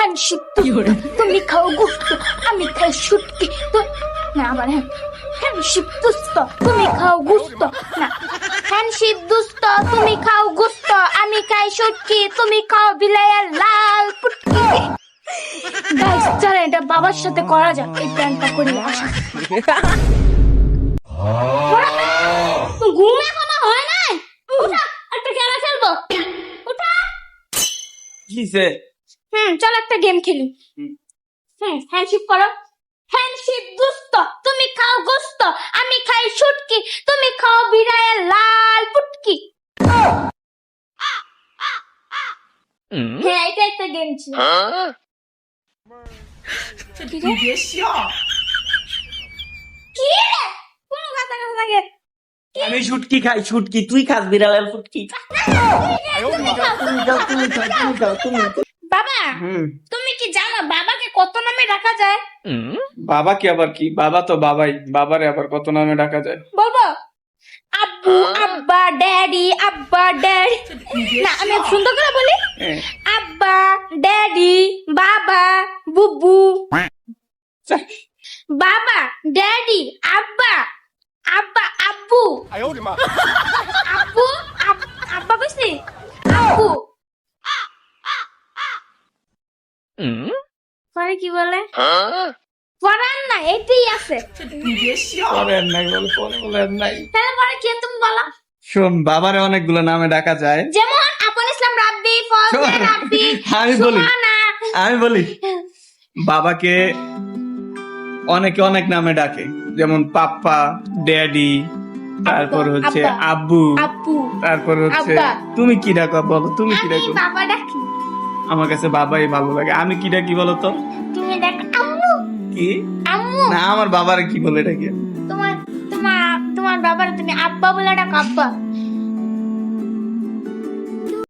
হ্যান্ডশিপ তুমি খাও গুস্ত আমি খাই শুটকি তো না হ্যাঁ হ্যান্ডশিপ দুস্ত তুমি খাও গুস্ত। না হ্যান্ডশিপ দুস্ত তুমি খাও গুস্ত আমি খাই শুটকি তুমি খাও বিলাইয়ের লাল পুটকি। গাইস চলেন এটা বাবার সাথে করা যাক এই প্ল্যানটা করি আসা ঘুম এখনও হয় নাই? উঠা একটা খেলা খেলব উঠা কিসে হুম চল একটা গেম খেলি। হুম। হ্যান্ডশিপ করো। হ্যান্ডশিপ দুস্ত তুমি খাও গোস্ত আমি খাই শুটকি তুমি খাও বিড়ায়ের লাল পুটকি। হ্যাঁ এটা একটা গেম ছিল। কি রে? কি রে? কোনো কথা কথা লাগে। আমি শুটকি খাই শুটকি। তুই খাস বিড়ালের ফুটকি তুমি খাও তুমি খাও তুমি খাও। তুমি বাবা হুম। তুমি কি জানো বাবাকে কত নামে ডাকা যায়? বাবা কি আবার কি? বাবা তো বাবাই বাবারে আবার কত নামে ডাকা যায়? বলব? আব্বু আব্বা ড্যাডি আব্বা ড্যাডি। না আমি সুন্দর করে বলি। হ্যাঁ। আব্বা ড্যাডি বাবা বুবু। বাবা ড্যাডি আব্বা আব্বা আব্বু। আব্বু আব- আব্বা বুঝলি আব্বু। পরে কি বলে? পড়ার না এটাই আছে। পরে আর নাই বলে পরে বলে নাই। তাহলে পরে কি তুমি বলো? শোন বাবারে অনেকগুলো নামে ডাকা যায়। যেমন আপন ইসলাম রাব্বি ফজলে রাব্বি আমি বলি আমি বলি বাবাকে অনেকে অনেক নামে ডাকে। যেমন পাপ্পা ড্যাডি তারপর হচ্ছে আব্বু আব্বু তারপর হচ্ছে তুমি কি ডাকো বলো তুমি কি আমি ডাকো? বাবা ডাকি আমার কাছে বাবাই ভালো লাগে। আমি কি ডাকি বলো তো তুমি ডাক আম্মু। কি? আম্মু। না আমার বাবার কি বলে ডাকি তোমার তোমার তোমার বাবার তুমি আব্বা বলে ডাক আব্বা।